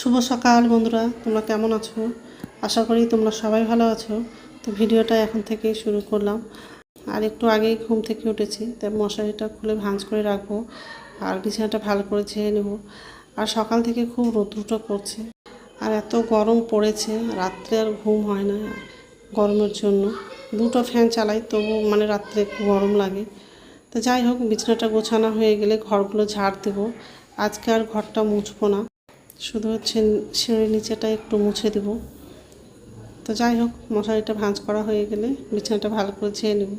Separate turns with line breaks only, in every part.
শুভ সকাল বন্ধুরা, তোমরা কেমন আছো? আশা করি তোমরা সবাই ভালো আছো। তো ভিডিওটা এখন থেকেই শুরু করলাম। আর একটু আগেই ঘুম থেকে উঠেছি তাই মশারিটা খুলে ভাঁজ করে রাখব। আর বিছানাটা ভালো করে ছেড়ে নেব। আর সকাল থেকে খুব রোদ্রুটা পড়ছে। আর এত গরম পড়েছে, রাত্রে আর ঘুম হয় না গরমের জন্য। দুটো ফ্যান চালাই, তবু মানে রাত্রে একটু গরম লাগে। তো যাই হোক, বিছানাটা গোছানো হয়ে গেলে ঘরগুলো ঝাড় দেবো। আজকে আর ঘরটা মুছবো না। শুধু হচ্ছে সিঁড়ির নিচেটা একটু মুছে দেব। তো যাই হোক, মশারিটা ভাঁজ করা হয়ে গেলে বিছানাটা ভালো করে ছেয়ে নেব।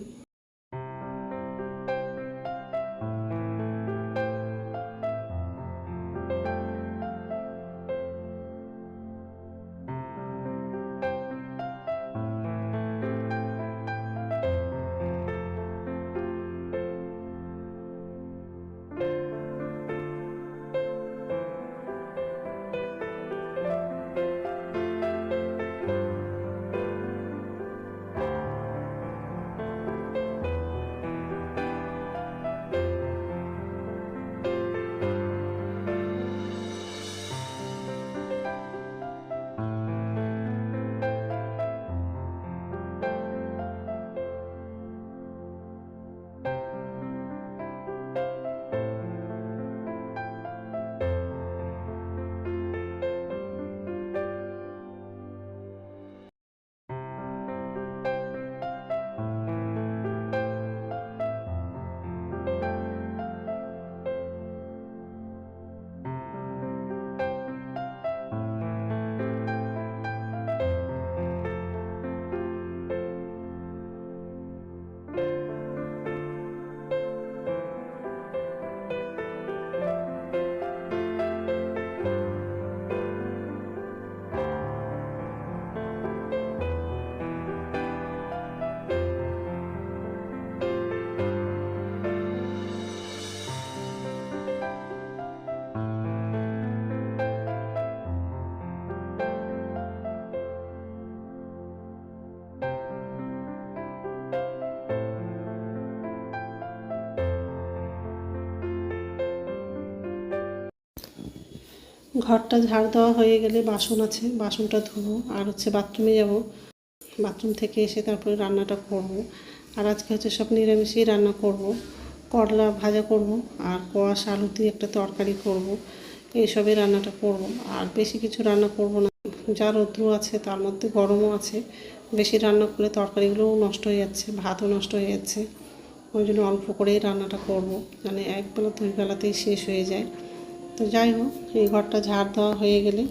ঘরটা ঝাড় দেওয়া হয়ে গেলে বাসন আছে, বাসনটা ধোবো, আর হচ্ছে বাথরুমে যাব। বাথরুম থেকে এসে তারপরে রান্নাটা করব। আর আজকে হচ্ছে সব নিরামিষই রান্না করব। করলা ভাজা করব, আর কোয়াশ, আলু দিয়ে একটা তরকারি করব। এইসবই রান্নাটা করব। আর বেশি কিছু রান্না করব না। যা রৌদ্র আছে তার মধ্যে গরমও আছে। বেশি রান্না করলে তরকারিগুলোও নষ্ট হয়ে যাচ্ছে, ভাতও নষ্ট হয়ে যাচ্ছে। ওই জন্য অল্প করেই রান্নাটা করব। মানে একবেলা দুই বেলাতেই শেষ হয়ে যায়। তো যাই হোক, এই ঘরটা ঝাড় দেওয়া হয়ে গেলে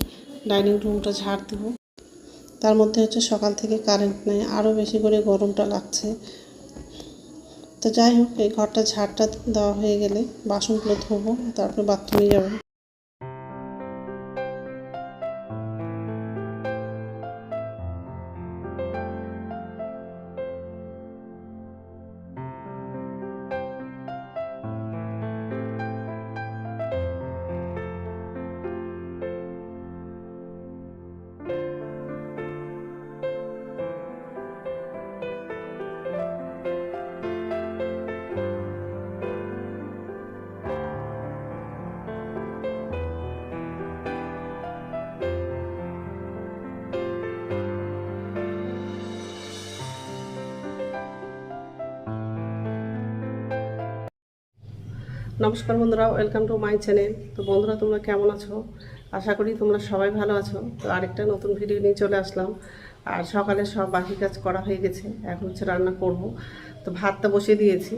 ডাইনিং রুমটা ঝাড় দেব। তার মধ্যে হচ্ছে সকাল থেকে কারেন্ট নেই আরও বেশি করে গরমটা লাগছে। তো যাই হোক, এই ঘরটা ঝাড়টা দেওয়া হয়ে গেলে বাসনগুলো ধোবো, তারপরে বাথরুমে যাব। নমস্কার বন্ধুরা ওয়েলকাম টু মাই চ্যানেল তো বন্ধুরা, তোমরা কেমন আছো? আশা করি তোমরা সবাই ভালো আছো। তো আরেকটা নতুন ভিডিও নিয়ে চলে আসলাম। আর সকালে সব বাকি কাজ করা হয়ে গেছে, এখন হচ্ছে রান্না করব। তো ভাতটা বসিয়ে দিয়েছি,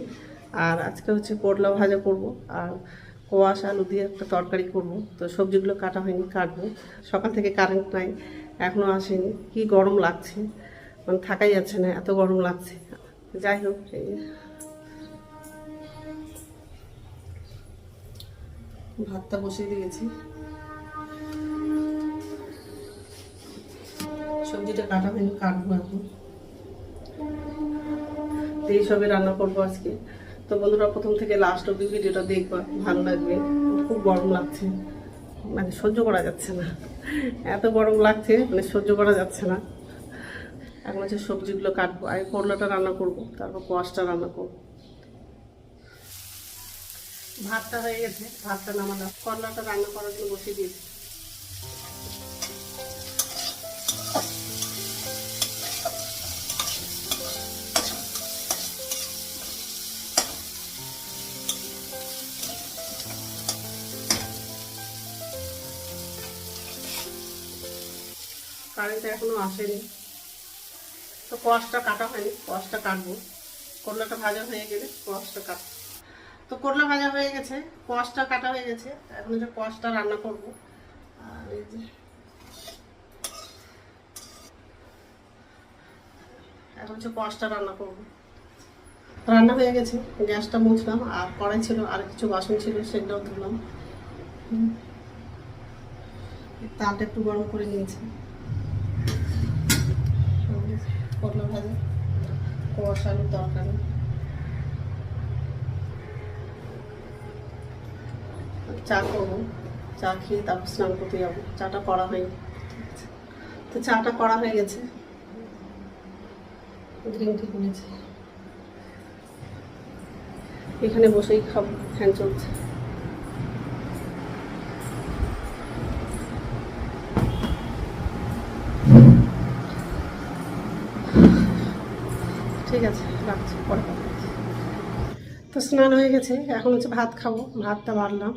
আর আজকে হচ্ছে করলা ভাজা করব, আর কোয়াশ আলু দিয়ে একটা তরকারি করব। তো সবজিগুলো কাটা হয়নি, কাটবো। সকাল থেকে কারেন্ট নাই এখনও আসেনি। কি গরম লাগছে মানে থাকাই যাচ্ছে না, এত গরম লাগছে। যাই হোক ভাতটা বসিয়ে দিয়েছি। সবজিটা কাটা হয়নি, কাটবো এখন। তো এইসবে রান্না করব আজকে। তো বন্ধুরা, প্রথম থেকে লাস্ট অব্দি ভিডিওটা দেখবা, ভালো লাগবে। খুব গরম লাগছে। মানে সহ্য করা যাচ্ছে না। এত গরম লাগছে মানে সহ্য করা যাচ্ছে না। এখন হচ্ছে সবজিগুলো কাটবো। আগে করলাটা রান্না করব, তারপর কোয়াশটা রান্না করব। ভাতটা হয়ে গেছে, ভাতটা নামানো করলাটা রান্না করার জন্য বসিয়ে দিয়েছি। কারেন্ট এখনও আসেনি। তো কষটা কাটা হয়নি কষটা কাটবো। করলাটা ভাজা হয়ে গেলে কষটা কাটবো। তো করলা ভাজা হয়ে গেছে, কোয়াশটা কাটা হয়ে গেছে, এখন যে কোয়াশটা রান্না করব। আর এই যে এখন হচ্ছে কোয়াশটা রান্না করব। রান্না হয়ে গেছে, গ্যাসটা মুছলাম, আর কড়াই ছিল, আর কিছু বাসন ছিল, সেগুলোও ধুলাম। তালটা একটু গরম করে নিয়েছি। করলা ভাজা, কোয়াশ আলুর তরকারি। চা করব চা খেয়ে তারপর স্নান করতে যাব। চাটা করা হয়নি। তো চাটা করা হয়ে গেছে। এখানে বসেই খাব। ফ্যান চলছে। ঠিক আছে, রাখছি, পরে তো স্নান হয়ে গেছে। এখন হচ্ছে ভাত খাব। ভাতটা বাড়লাম।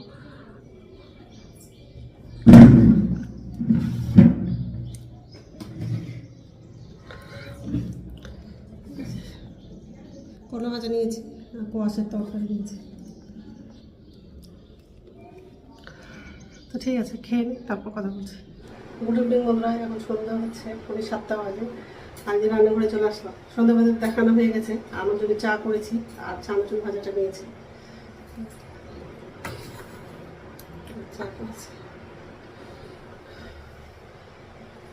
কোনো ভাজা নিয়েছি আর কোয়াশের তরকারি নিয়েছি। তো ঠিক আছে, খেয়ে নিই তারপর কথা বলছি। গুড ইভিনিং বন্ধুরা, এখন সন্ধ্যা হচ্ছে, পৌনে সাতটা বাজে। আজকে রান্নাঘরে চলে আসলাম। সন্ধ্যা বাজার দেখানো হয়ে গেছে আমার জন্য চা করেছি আর চানাচুর ভাজাটা নিয়েছি। চা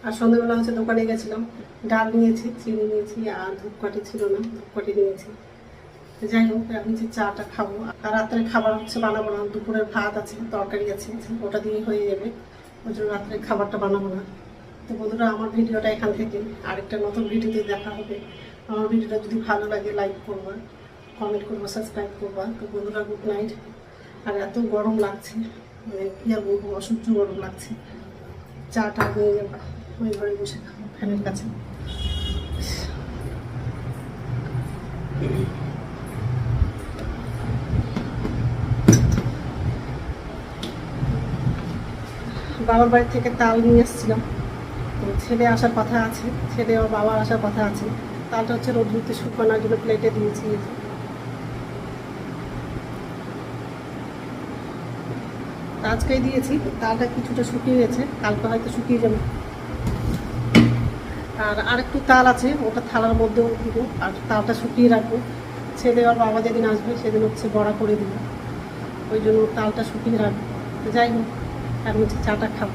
আর সন্ধ্যাবেলা হচ্ছে দোকানে গেছিলাম। ডাল নিয়েছি, চিনি নিয়েছি, আর ধূপকাঠি ছিল না, ধূপকাঠি নিয়েছি। যাই হোক, আমি যে চাটা খাব, আর রাত্রে খাবার হচ্ছে বানাবো না দুপুরের ভাত আছে, তরকারি আছে, ওটা দিয়ে হয়ে যাবে। ওই জন্য রাত্রে খাবারটা বানাবো না। তো বন্ধুরা, আমার ভিডিওটা এখান থেকে। আরেকটা নতুন ভিডিওতে দেখা হবে। আমার ভিডিওটা যদি ভালো লাগে লাইক করবা কমেন্ট করবা সাবস্ক্রাইব করবা। তো বন্ধুরা গুড নাইট আর এত গরম লাগছে মানে কি আর বলব, অসহ্য গরম লাগছে। চাটা হয়ে যাবে। ওই ঘরে বসে খাব ফ্যানের কাছে। বাবার বাড়ি থেকে তাল নিয়ে এসেছিলাম। তো ছেলে আসার কথা আছে, ছেলে ওর বাবা আসার কথা আছে। তালটা হচ্ছে রোদ্রুতে শুকানোর জন্য প্লেটে দিয়েছি। আজকেই দিয়েছি, তালটা কিছুটা শুকিয়ে গেছে কালকে হয়তো শুকিয়ে যাবে। আর আরেকটু তাল আছে, ওটা থালার মধ্যেও দিব, আর তালটা শুকিয়ে রাখব। ছেলে আর বাবা যেদিন আসবে, সেদিন হচ্ছে বড়া করে দিব। ওই জন্য তালটা শুকিয়ে রাখব। যাই হোক। এখন চাটা খাব।